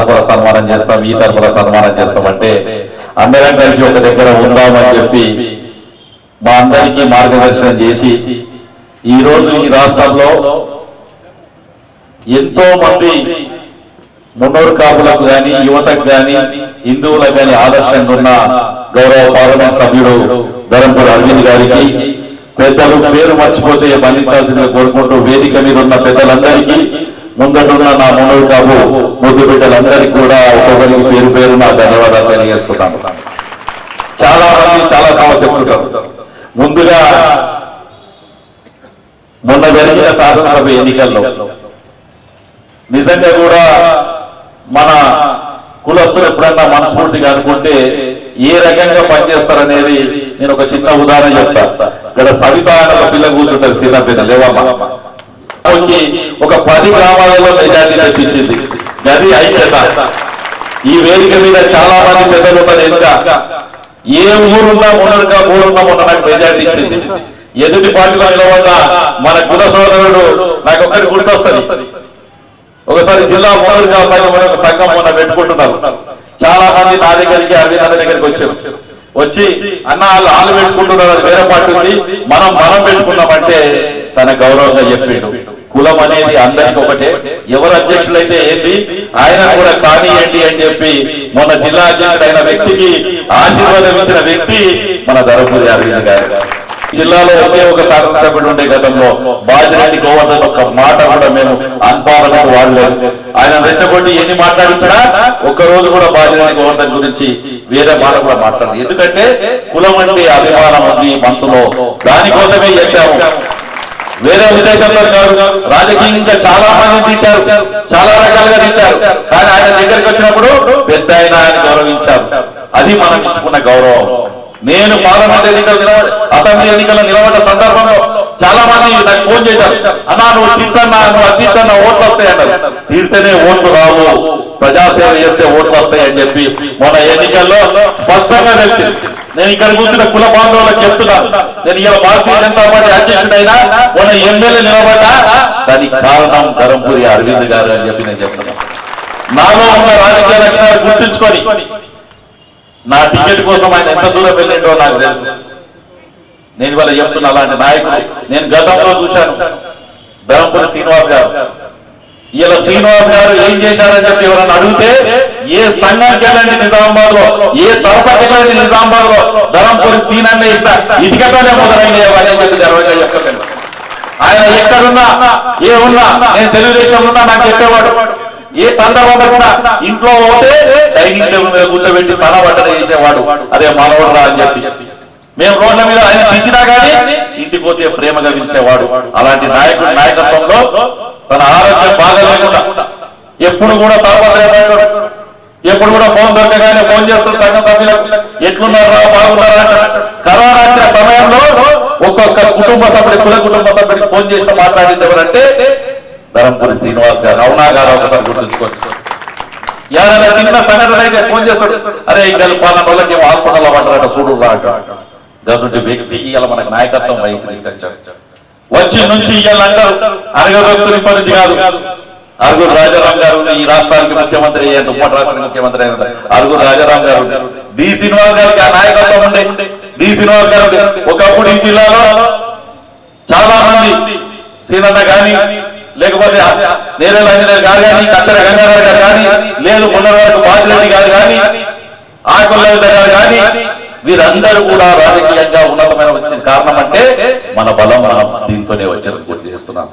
తరపున సన్మానం చేస్తాం ఈ తరపున సన్మానం చేస్తాం అంటే అందరం కలిసి ఒక దగ్గర ఉందామని చెప్పి మా అందరికీ మార్గదర్శనం చేసి ఈ రోజు ఈ రాష్ట్రంలో ఎంతో మంది మున్నూరు కాపులకు గాని యువతకు గాని హిందువులకు గాని ఆదర్శంగా ఉన్న గౌరవ పార్లమెంట్ సభ్యుడు ధరంపూర్ అరవింద్ గారికి పెద్దలు పేరు మర్చిపోతే మన్నించాల్సిందిగా కోరుకుంటూ వేదిక మీద ఉన్న పెద్దలందరికీ ముందటున్న నా మున్నూరు కాపు. ముద్దు బిడ్డలందరికీ కూడా ఒక్కొక్కరికి పేరు పేరు నా ధన్యవాదాలు తెలియజేస్తున్నాను. చాలా మంది చాలా సమస్య చెప్తుంటారు. ముందుగా మొన్న జరిగిన శాసనసభ ఎన్నికల్లో నిజంగా కూడా మన కులస్తులు ఎప్పుడన్నా మనస్ఫూర్తిగా అనుకుంటే ఏ రకంగా పనిచేస్తారనేది నేను ఒక చిన్న ఉదాహరణ చెప్తా. ఇక్కడ సవిత అనే పిల్ల కూర్చుంటారు సీనా పిల్ల లేవమ్మా. ఒక పది గ్రామాలలో మెజార్టీ తెప్పించింది. గది ఐక్యత. ఈ వేదిక మీద చాలా మంది పెద్దలు ఉన్నారు. ఇంకా ఏ ఊరున్నా మొన్నగా ఊరున్నా మొన్న నాకు మెజార్టీ ఇచ్చింది. ఎదుటి పార్టీలో నిలబడ్డ మన కుల సోదరుడు నాకు ఒకటి గుర్తొస్తుంది. ఒకసారి జిల్లా మొదలుగా సంఘం ఒక సంఘం మొన్న పెట్టుకుంటున్నారు. చాలా మంది నా దగ్గరికి అరవింద్ అన్న దగ్గరికి వచ్చారు. వచ్చి అన్న వాళ్ళు వాళ్ళు పెట్టుకుంటున్నారు అది వేరే పార్టీ ఉంది. మనం మనం పెట్టుకున్నామంటే తన గౌరవంగా చెప్పిండు. కులం అనేది అందరికి ఒకటే. ఎవరు అధ్యక్షులైతే ఏంది? ఆయన కూడా కానియండి అని చెప్పి మొన్న జిల్లా అధ్యక్షుడు అయిన వ్యక్తికి ఆశీర్వాదం ఇచ్చిన వ్యక్తి మన ధర్మపురి అరవింద్ గారు. జిల్లాలో ఒకే ఒక శాసనసభ్యుడు ఉండే గతంలో బాజిరెడ్డి గోవర్ధన్ ఒక్క మాట కూడా మేము అన్పాలకు వాడలేదు. ఆయన రెచ్చగొట్టి ఎన్ని మాట్లాడించినా ఒక్క రోజు కూడా బాజిరెడ్డి గోవర్ధన్ గురించి వేరే మాట కూడా మాట్లాడదు ఎందుకంటే కులం అంటే అభిమానం ఉంది మనసులో. దానికోసమే చెప్పాము వేరే ఉద్దేశంలో కాదు. రాజకీయంగా చాలా మంది తింటారు చాలా రకాలుగా తింటారు కానీ ఆయన దగ్గరికి వచ్చినప్పుడు పెద్ద ఆయన ఆయన గౌరవించారు. అది మనం ఇచ్చుకున్న గౌరవం. నేను పార్లమెంట్ ఎన్నికలు నిలబడి అసెంబ్లీ ఎన్నికల్లో నిలబడ్డ సందర్భంలో చాలా మంది నాకు ఫోన్ చేశారు. అన్నా నువ్వు తిట్టన్నా నువ్వు అది ఓట్లు వస్తాయి అన్నారు తిడితేనే ఓట్లు రావు. ప్రజాసేవ చేస్తే ఓట్లు వస్తాయి అని చెప్పి మొన్న ఎన్నికల్లో స్పష్టంగా తెలిసింది. నేను ఇక్కడ కూర్చున్న కుల బాంధవులకు చెప్తున్నాను నేను ఇలా భారతీయ జనతా పార్టీ అధ్యక్షుడైనా మొన్న ఎమ్మెల్యే నిలబడ్డా. దానికి కారణం ధరంపూరి అరవింద్ గారు అని చెప్పి నేను చెప్తున్నాను నాలో ఉన్న రాజకీయ లక్షణాలు గుర్తుంచుకొని నా టికెట్ కోసం ఆయన ఎంత దూరం వెళ్ళిండో నాకు తెలుసు. నేను ఇవాళ చెప్తున్నా అలాంటి నాయకుడు. నేను గతంలో చూశాను. ధరంపురి శ్రీనివాస్ గారు. ఇలా శ్రీనివాస్ గారు ఏం చేశారని చెప్పి ఎవరైనా అడిగితే ఏ సంఘానికి వెళ్ళండి నిజామాబాద్లో ఏ తరపతి వెళ్ళండి నిజామాబాద్లో ధరంపురి సీనన్న ఇష్ట ఇటుకతోనే మొదలైన అని చెప్పి గర్వంగా చెప్పగలను ఆయన ఎక్కడున్నా ఏ ఉన్నా నేను తెలుగుదేశం ఉన్నా నాకు చెప్పేవాడు. ఏ సందర్భం వచ్చినా ఇంట్లో పోతే డైనింగ్ టేబుల్ మీద కూర్చోబెట్టి తన బట్టన చేసేవాడు. అదే మనవడరా అని చెప్పి. మేము రోడ్ల మీద ఆయన తిట్టినా కానీ ఇంటికి పోతే ప్రేమ పిలిచేవాడు అలాంటి నాయకుడి నాయకత్వంలో తన ఆరోగ్యం బాగా లేకుండా ఎప్పుడు కూడా తాపత్రయపడ్డాడు ఎప్పుడు కూడా ఫోన్ దొరకగానే ఫోన్ చేస్తాడు సంఘం సభ్యులకు ఎట్లున్నారా బాగున్నారా కరోనా వచ్చిన సమయంలో ఒక్కొక్క కుటుంబ సభ్యుడి కుల కుటుంబ సభ్యుడికి ఫోన్ చేసి మాట్లాడింది ఎవరంటే ధరంపూరి శ్రీనివాస్ గారు అవునా గారు ఒకసారి గుర్తుంచుకోవచ్చు ఎవరైనా చిన్న సంఘటన అయితే ఫోన్ చేస్తాడు అరే ఇంకా పాలన వాళ్ళకి ఏమో హాస్పిటల్లో పడ్డారట చూడు అంటాడు వ్యక్తి ఇవాళ మనకు నాయకత్వం వహించి తీసుకొచ్చాడు వచ్చి నుంచి ఇవాళ అంటారు. అరగదొక్కుని పరిచి కాదు. అరుగురు రాజారాం గారు ఈ రాష్ట్రానికి ముఖ్యమంత్రి అయ్యారు ఉమ్మడి రాష్ట్రానికి ముఖ్యమంత్రి అయిన అరుగురు రాజారాం గారు డి శ్రీనివాస్ గారికి ఆ నాయకత్వం ఉండే. డి శ్రీనివాస్ గారు ఒకప్పుడు ఈ జిల్లాలో చాలా మంది సీనన్న గాని లేకపోతే నేరేల ఆంజనేయులు గారు కానీ కత్తెర గంగారావు గారు కానీ లేదు మొన్న వరకు బాజిరెడ్డి గారు కానీ ఆకులవిత గారు కానీ వీరందరూ కూడా రాజకీయంగా ఉన్నతమైన వచ్చిన కారణం అంటే మన బలం మనం దీంతోనే వచ్చారు గుర్తు చేస్తున్నాం.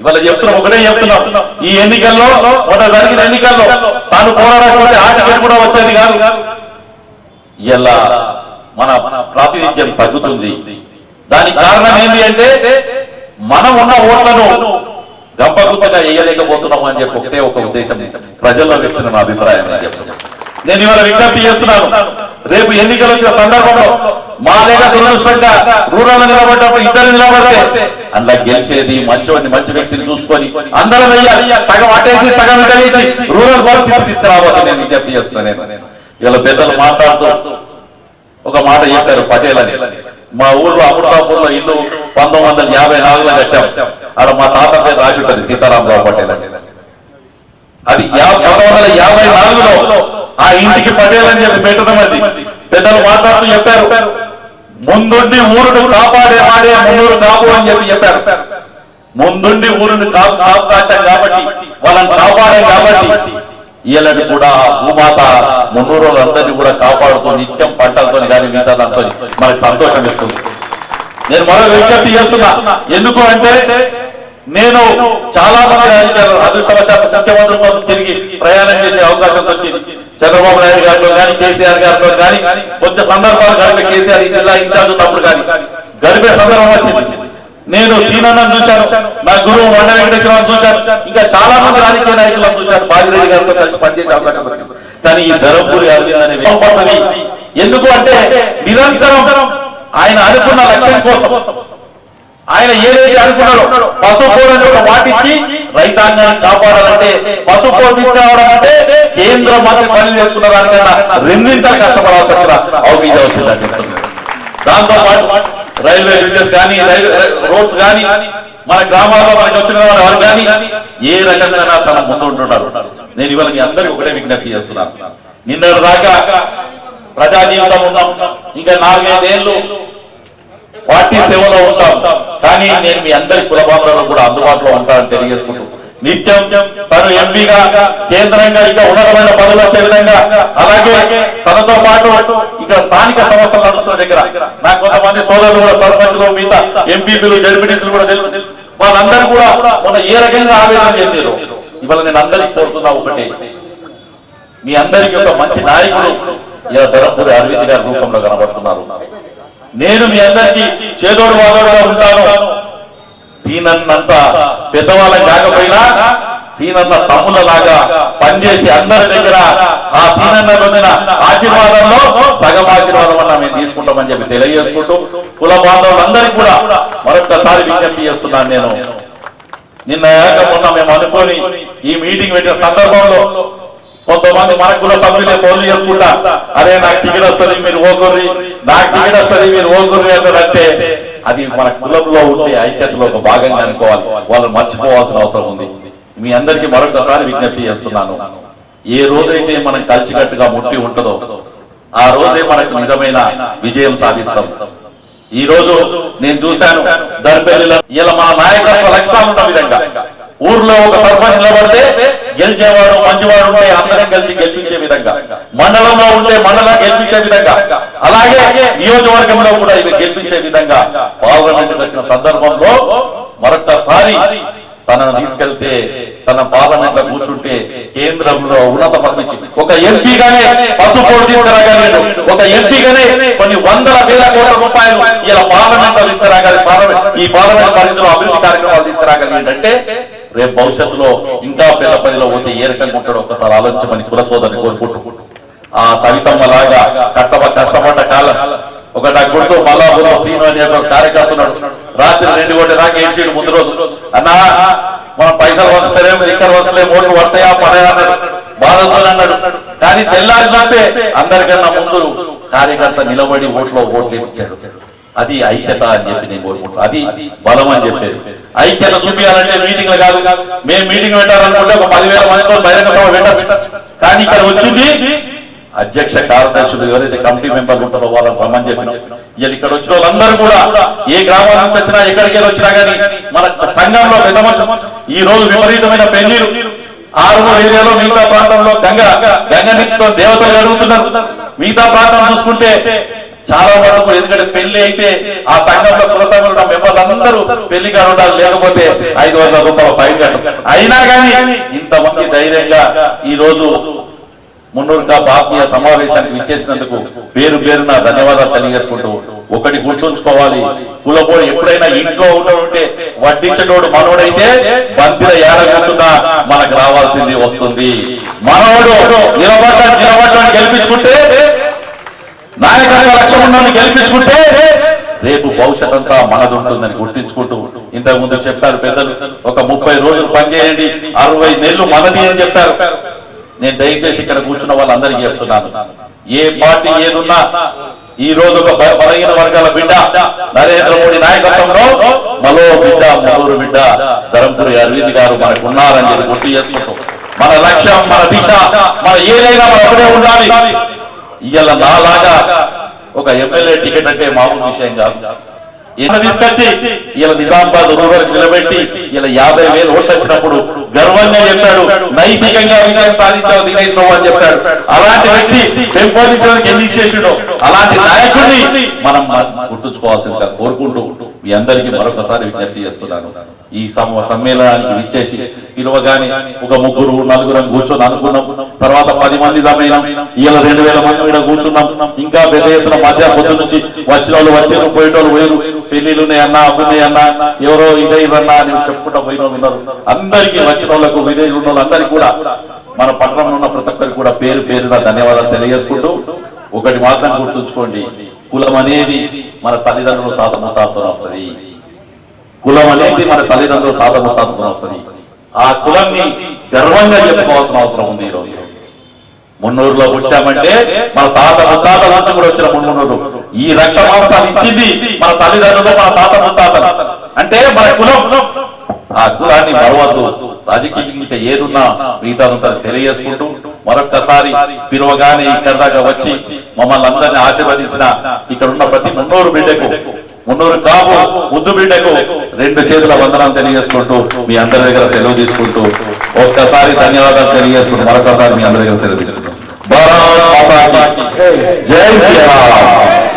ఇవాళ చెప్తున్నాం ఒకటే చెప్తున్నాం. ఈ ఎన్నికల్లో మొన్న జరిగిన ఎన్నికల్లో తాను పోరాడకపోతే ఆ టికెట్ కూడా వచ్చేది కాదు. ఇలా మన ప్రాతినిధ్యం తగ్గుతుంది. దానికి కారణం ఏంటి అంటే మనం ఉన్న ఓట్లను గంపగుప్పగా వేయలేకపోతున్నాం అని చెప్పి ఒకటే ఒక ఉద్దేశం ప్రజల్లో వ్యక్తులు నా అభిప్రాయం అని చెప్తున్నాను నేను ఇవాళ విజ్ఞప్తి చేస్తున్నాను. రేపు ఎన్నికలు వచ్చిన సందర్భంలో మా లేక దురదృష్టంగా రూరల్ నిలబడ్డప్పుడు ఇద్దరు నిలబడితే అందులో గెలిచేది మంచివాడిని మంచి వ్యక్తిని చూసుకొని అందరం వెయ్యాలి. సగం అటేసి సగం కలిసి రూరల్ పరిస్థితి తీసుకురావద్దు నేను విజ్ఞప్తి చేస్తున్నాను. నేను ఇవాళ పెద్దలు మాట్లాడుతూ ఒక మాట చెప్పారు పటేల్ అని. మా ఊర్లో అమృతాపూర్లో ఇల్లు పంతొమ్మిది వందల యాభై నాలుగులో కట్టాం. అక్కడ మా తాత పేరు రాసి ఉంటుంది సీతారామరావు పటేల్ అని. అది పంతొమ్మిది వందల యాభై నాలుగులో ఆ ఇంటికి పటేల్ అని చెప్పి పెట్టడం అది. పెద్దలు మాట్లాడుతూ చెప్పారు ముందుండి ఊరును కాపాడే వాడే మున్నూరు కాపు అని చెప్పి చెప్పారు. ముందుండి ఊరుని కాపు కాపు కాశాం కాబట్టి వాళ్ళని కాపాడాం కాబట్టి వీళ్ళని కూడా భూమాత మున్నూరు వాళ్ళందరినీ కూడా కాపాడుతూ నిత్యం పంటలతో కానీ మిగతా దాంతో మనకు సంతోషం ఇస్తుంది. నేను మరో విజ్ఞప్తి చేస్తున్నా. ఎందుకు అంటే నేను చాలా మంది రాజకీయాలు అదృష్టవశాత్తు ముఖ్యమంత్రితో తిరిగి ప్రయాణం చేసే అవకాశం దొరికింది చంద్రబాబు నాయుడు గారితో కానీ కేసీఆర్ గారితో కానీ కొంచెం సందర్భాలు గడిపే కేసీఆర్ ఈ జిల్లా ఇన్ఛార్జ్ తప్పుడు కానీ గడిపే సందర్భం వచ్చింది. నేను సీనన్నను చూశాను నా గురువు మండ వెంకటేశ్వరరావు చూశాను. ఇంకా చాలా మంది రాజకీయ నాయకులను చూశాను. బాజిరెడ్డి గారితో కలిసి పనిచేసే అవకాశం కానీ ఈ ధరంపూరి అరవింద్ అనే వ్యక్తి ఎందుకు అంటే నిరంతరం ఆయన అనుకున్న లక్ష్యం కోసం. ఆయన ఏదైతే అనుకున్నాడో పసుపోలని ఒక వాటిచ్చి రైతాంగాన్ని కాపాడాలంటే పసుపు తీసుకురావడం అంటే కేంద్ర మంత్రి పని చేసుకున్న దానికన్నా రెండింతలు కష్టపడాల్సి వచ్చిన అవగీజ వచ్చిందని చెప్తున్నారు. దాంతో పాటు రైల్వే బ్రిడ్జెస్ కానీ రైల్వే రోడ్స్ కానీ మన గ్రామాల్లో మనకి వచ్చిన వారు కానీ ఏ రకంగా తన ముందు ఉంటున్నారు. నేను ఇవాళ మీ అందరికీ ఒకటే విజ్ఞప్తి చేస్తున్నాను. నిన్న దాకా ప్రజా జీవితం ఉన్నాం. ఇంకా నాలుగైదేళ్ళు పార్టీ సేవలో ఉంటాం. కానీ నేను మీ అందరి కులబాంధవులు కూడా అందుబాటులో ఉంటానని తెలియజేసుకుంటూ నిత్యం తను ఎంపీగా కేంద్రంగా ఇంకా ఉన్నతమైన పదవులు వచ్చే విధంగా అలాగే పాటు ఇక్కడ స్థానిక సంస్థలు నడుస్తున్న దగ్గర నాకు కొంతమంది సోదరులు కూడా సర్పంచ్లు మిగతా ఎంపీపీలు జడ్పీటీసీలు కూడా తెలుసు. వాళ్ళందరూ కూడా మొన్న ఏ రకంగా ఆవేదన చెందారు ఇవాళ నేను అందరికి కోరుతున్నా ఒకటి. మీ అందరికీ ఒక మంచి నాయకుడు ఇలా ధరంపూరి అరవింద్ గారి రూపంలో కనబడుతున్నారు. నేను మీ అందరికీ చేదోడు వాదోడుగా ఉంటాను. సీనన్నంత పెద్దవాళ్ళం కాకపోయినా సీనన్న తమ్ముల లాగా పనిచేసి అందరి దగ్గర ఆ సీనన్న పొందిన ఆశీర్వాదంలో సగం ఆశీర్వాదం అన్న మేము తీసుకుంటామని చెప్పి తెలియజేసుకుంటూ కుల బాంధవులందరికీ కూడా మరొకసారి విజ్ఞప్తి చేస్తున్నాను నేను. నిన్న ఏక మొన్న మేము అనుకొని ఈ మీటింగ్ పెట్టిన సందర్భంలో కొంతమంది మన కుల సభ్యులే ఫోన్లు చేసుకుంటా అరే నాకు టికెట్ వస్తుంది మీరు ఓగుర్రి నాకు టికెట్ వస్తుంది మీరు ఓగుర్రి అంటే అది మన కులంలో ఉండే ఐక్యతలో ఒక భాగంగా అనుకోవాలి. వాళ్ళు మర్చిపోవాల్సిన అవసరం ఉంది. మీ అందరికీ మరొకసారి విజ్ఞప్తి చేస్తున్నాను. ఏ రోజైతే మనం కలిసికట్టుగా ముట్టి ఉంటుందో ఆ రోజే మనకు నిజమైన విజయం సాధిస్తాం. ఈ రోజు నేను చూశాను దర్బెల్లిలో ఇలా మన నాయకత్వ లక్షణాలు ఉన్న విధంగా. ఊర్లో ఒక సర్పంచ్ నిలబడితే గెలిచేవాడు మంచివాడు ఉంటే అందరం కలిసి గెలిపించే విధంగా. మండలంలో ఉంటే మండలం గెలిపించే విధంగా. అలాగే నియోజకవర్గంలో కూడా ఇవి గెలిపించే విధంగా. పాల్గొనడానికి వచ్చిన సందర్భంలో మరొకసారి తనను తీసుకెళ్తే తన పార్లమెంట్లో కూర్చుంటే కేంద్రంలో ఉన్నత పదవి ఒక ఎంపీగానే పసుపోటు తీసుకురాగలిగాడు. ఒక ఎంపీగానే కొన్ని వందల వేల కోట్ల రూపాయలు ఇలా పార్లమెంట్లో తీసుకురాగలి పార్లమెంట్ ఈ పార్లమెంట్ పరిధిలో అభివృద్ధి కార్యక్రమాలు తీసుకురాగలిగాడంటే రేపు భవిష్యత్తులో ఇంకా పిల్ల పదిలో పోతే ఏ రకంగా ఉంటాడో ఒకసారి ఆలోచించమని కుల సోదరిని కోరుకుంటూ. ఆ సవితమ్మ లాగా కట్టబ కష్టపడ్డ కాలం. ఒక నా కొడుకు మల్లాపురం సీను అనే కార్యకర్త రాత్రి రెండు కోటి దాకా ఏడ్చాడు ముందు రోజు. అన్నా మన పైసలు వస్తలేము ఇక్కడ వస్తలే ఓట్లు పడతాయా పడయా అన్నాడు. బాధతో అన్నాడు. కానీ తెల్లారి చూస్తే అందరికన్నా ముందు కార్యకర్త నిలబడి ఓట్లో ఓట్లు ఇచ్చాడు. అది ఐక్యత అని చెప్పి నేను కోరుకుంటున్నాను అది బలం అని చెప్పేది. ఐక్యత చూపించాలంటే మీటింగ్లు కాదు. మేము మీటింగ్ పెట్టాలనుకుంటే ఒక పదివేల మందితో బహిరంగ సభ పెట్టచ్చు. కానీ ఇక్కడ వచ్చింది అధ్యక్ష కార్యదర్శులు ఎవరైతే కమిటీ మెంబర్లు ఉంటారో వాళ్ళని రమ్మని చెప్పిన. ఇవాళ ఇక్కడ వచ్చిన వాళ్ళందరూ కూడా ఏ గ్రామాల నుంచి వచ్చినా ఎక్కడికి వచ్చినా గానీ మన సంఘంలో పెద్ద ఈ రోజు విపరీతమైన పెళ్ళిలు ఆరుమూరు ఏరియాలో మిగతా ప్రాంతంలో గంగ గంగ నీటితో దేవతలు అడుగుతున్నారు. మిగతా ప్రాంతం చూసుకుంటే చాలా వరకు ఎందుకంటే పెళ్ళి అయితే ఆ సంఘంలో కుల సంఘంలో మెంబర్లు అందరూ పెళ్ళి కాని ఉండాలి లేకపోతే ఐదు వందల రూపాయల ఫైన్ కట్టు అయినా కానీ ఇంతమంది ధైర్యంగా ఈ రోజు మున్నూరు కాపు ఆత్మీయ సమావేశానికి ఇచ్చేసినందుకు పేరు పేరున ధన్యవాదాలు తెలియజేసుకుంటూ ఒకటి గుర్తుంచుకోవాలి. కులపోడు ఎప్పుడైనా ఇంట్లో ఉంటే వడ్డించేటోడు మనోడైతే బంతిల ఏడగొట్టున్నా మనకు రావాల్సింది వస్తుంది. మనోడు నిలబడ్డ నిలబడ్డాన్ని గెలిపించుకుంటే నాయకత్వ లక్ష్యం గెలిపించుకుంటే రేపు భవిష్యత్ అంతా మనది ఉంటుందని గుర్తించుకుంటూ ఇంతకు ముందు చెప్పారు పెద్దలు ఒక ముప్పై రోజులు పనిచేయండి అరవై నెలలు మనది అని చెప్పారు. నేను దయచేసి ఇక్కడ కూర్చున్న వాళ్ళందరికీ చెప్తున్నాను. ఏ పార్టీ ఏదున్నా ఈ రోజు ఒక బలహీన వర్గాల బిడ్డ నరేంద్ర మోడీ నాయకత్వంలో మలో బిడ్డ మలూరు బిడ్డ ధరంపురి అరవింద్ గారు మనకు ఉన్నారని చెప్పి గుర్తు చేసుకుంటాం. మన లక్ష్యం మన దిశ మన ఏదైనా మన ఒకటే ఉండాలి. ఇవాళ నాలాగా ఒక ఎమ్మెల్యే టికెట్ అంటే మామూలు విషయం కాదు. ఈయన తీసుకొచ్చి ఇలా నిజామాబాద్ రూరల్ నిలబెట్టి ఇలా యాభై వేలు ఓట్లు వచ్చినప్పుడు గర్వంగా చెప్పాడు నైతికంగా విజయం సాధించావు దినేష్ బాబు అని చెప్పాడు. అలాంటి వ్యక్తి పెంపొందించడానికి ఎన్ని ఇచ్చేసిండో అలాంటి నాయకుడిని మనం గుర్తుంచుకోవాల్సిందిగా కోరుకుంటూ మీ అందరికీ మరొకసారి విజ్ఞప్తి చేస్తున్నాను. ఈ సమ్మేళనానికి విచ్చేసి పిలువగానే ఒక ముగ్గురు నలుగురం కూర్చొని అనుకున్నాం. తర్వాత పది మంది దమైనాం ఇలా రెండు వేల మంది మీద కూర్చున్నాం. ఇంకా పెద్ద ఎత్తున మధ్య పొద్దు నుంచి వచ్చిన వాళ్ళు వచ్చారు పోయేటోళ్ళు పోయారు. పెళ్ళిళ్ళు ఉన్నాయన్నా అప్పున్నాయన్నా ఎవరో ఇదే ఇదన్నా అని చెప్పుకుంటా పోయిన ఉన్నారు. అందరికీ వచ్చిన వాళ్ళకు విదేశీ ఉన్న వాళ్ళందరికీ కూడా మన పట్టణంలో ఉన్న ప్రతి ఒక్కరికి కూడా పేరు పేరున ధన్యవాదాలు తెలియజేసుకుంటూ ఒకటి మాత్రం గుర్తుంచుకోండి. కులం అనేది మన తల్లిదండ్రులు తాత ముత్తాతతో వస్తుంది. కులం అనేది మన తల్లిదండ్రులు తాత ముత్తాతతో వస్తుంది. ఆ కులాన్ని గర్వంగా చెప్పుకోవాల్సిన అవసరం ఉంది ఈరోజు. రోజు మున్నూరులో పుట్టామంటే మన తాత ముత్తాత నుంచి కూడా వచ్చిన మున్నూరు. ఈ రక్త మాంసాలు ఇచ్చింది మన తల్లిదండ్రులు మన తాత ముత్తాత అంటే మన కులం. ఆ కులాన్ని మరవద్దు. రాజకీయం ఇంకా ఏదున్నా మిగతాదంతా తెలియజేసుకుంటూ మరొక్కసారి పిలువగానే ఇక్కడ దాకా వచ్చి మమ్మల్ని అందరినీ ఆశీర్వదించిన ఇక్కడ ఉన్న ప్రతి మున్నూరు బిడ్డకు మున్నూరు కాపు ముద్దు బిడ్డకు రెండు చేతుల వందనం తెలియజేసుకుంటూ మీ అందరి దగ్గర సెలవు తీసుకుంటూ ఒక్కసారి ధన్యవాదాలు తెలియజేసుకుంటూ మరొకసారి మీ అందరి దగ్గర సెలవు తీసుకుంటూ. జై శ్రీరామ్.